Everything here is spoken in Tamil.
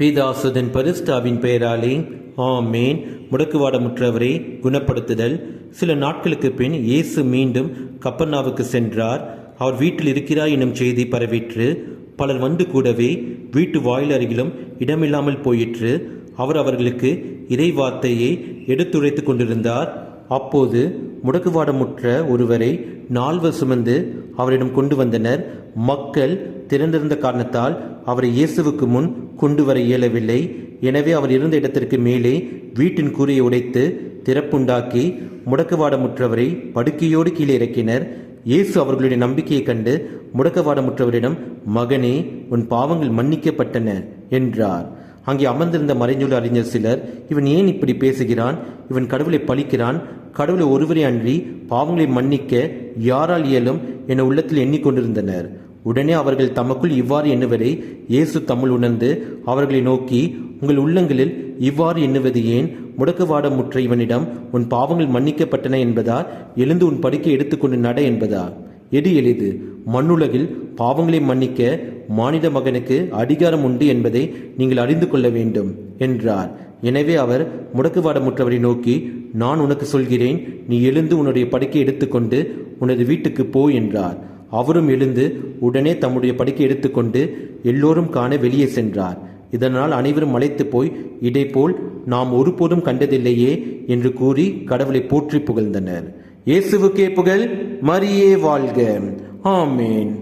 பீதாசுதன் பரிஸ்டாவின் பெயராலே ஆமேன். முடக்குவாடமுற்றவரை குணப்படுத்துதல். சில நாட்களுக்கு பின் இயேசு மீண்டும் கப்பர்னாவுக்கு சென்றார். அவர் வீட்டில் இருக்கிறார் எனும் செய்தி பரவிற்று. பலர் வந்து கூடவே வீட்டு வாயில் அருகிலும் இடமில்லாமல் போயிற்று. அவர் அவர்களுக்கு இறைவார்த்தையை எடுத்துரைத்துக் கொண்டிருந்தார். அப்போது முடக்குவாடமுற்ற ஒருவரை நால்வர் சுமந்து அவரிடம் கொண்டு வந்தனர். மக்கள் திறந்திருந்த காரணத்தால் அவரை இயேசுவுக்கு முன் கொண்டு வர இயலவில்லை. எனவே அவர் இருந்த இடத்திற்கு மேலே வீட்டின் கூரையை உடைத்து திறப்புண்டாக்கி முடக்கவாடமுற்றவரை படுக்கையோடு கீழே இறக்கினர். இயேசு அவர்களுடைய நம்பிக்கையைக் கண்டு முடக்கவாடமுற்றவரிடம் மகனே உன் பாவங்கள் மன்னிக்கப்பட்டன என்றார். அங்கே அமர்ந்திருந்த மறைஞ்சொல் அறிஞர் சிலர் இவன் ஏன் இப்படி பேசுகிறான்? இவன் கடவுளை பழிக்கிறான். கடவுளை ஒருவரை அன்றி பாவங்களை மன்னிக்க யாரால் இயலும் என உள்ளத்தில் எண்ணிக்கொண்டிருந்தனர். உடனே அவர்கள் தமக்குள் இவ்வாறு எண்ணுவதை இயேசு தமிழ் உணர்ந்து அவர்களை நோக்கி உங்கள் உள்ளங்களில் இவ்வாறு எண்ணுவது ஏன்? முடக்குவாட முற்ற இவனிடம் உன் பாவங்கள் மன்னிக்கப்பட்டன என்பதா எழுந்து உன் படுக்கை எடுத்துக்கொண்டு நட என்பதா எது எளிது? மண்ணுலகில் பாவங்களை மன்னிக்க மானிட மகனுக்கு அதிகாரம் உண்டு என்பதை நீங்கள் அறிந்து கொள்ள வேண்டும் என்றார். எனவே அவர் முடக்குவாடமுற்றவரை நோக்கி நான் உனக்கு சொல்கிறேன் நீ எழுந்து உன்னுடைய படுக்கை எடுத்துக்கொண்டு உனது வீட்டுக்கு போ என்றார். அவரும் எழுந்து உடனே தம்முடைய படுக்கை எடுத்துக்கொண்டு எல்லோரும் காண வெளியே சென்றார். இதனால் அனைவரும் மலைத்து போய் இதைப்போல் நாம் ஒருபோதும் கண்டதில்லையே என்று கூறி கடவுளை போற்றி புகழ்ந்தனர். இயேசுவுக்கே புகழ் மரியே வாழ்க. ஆமேன்.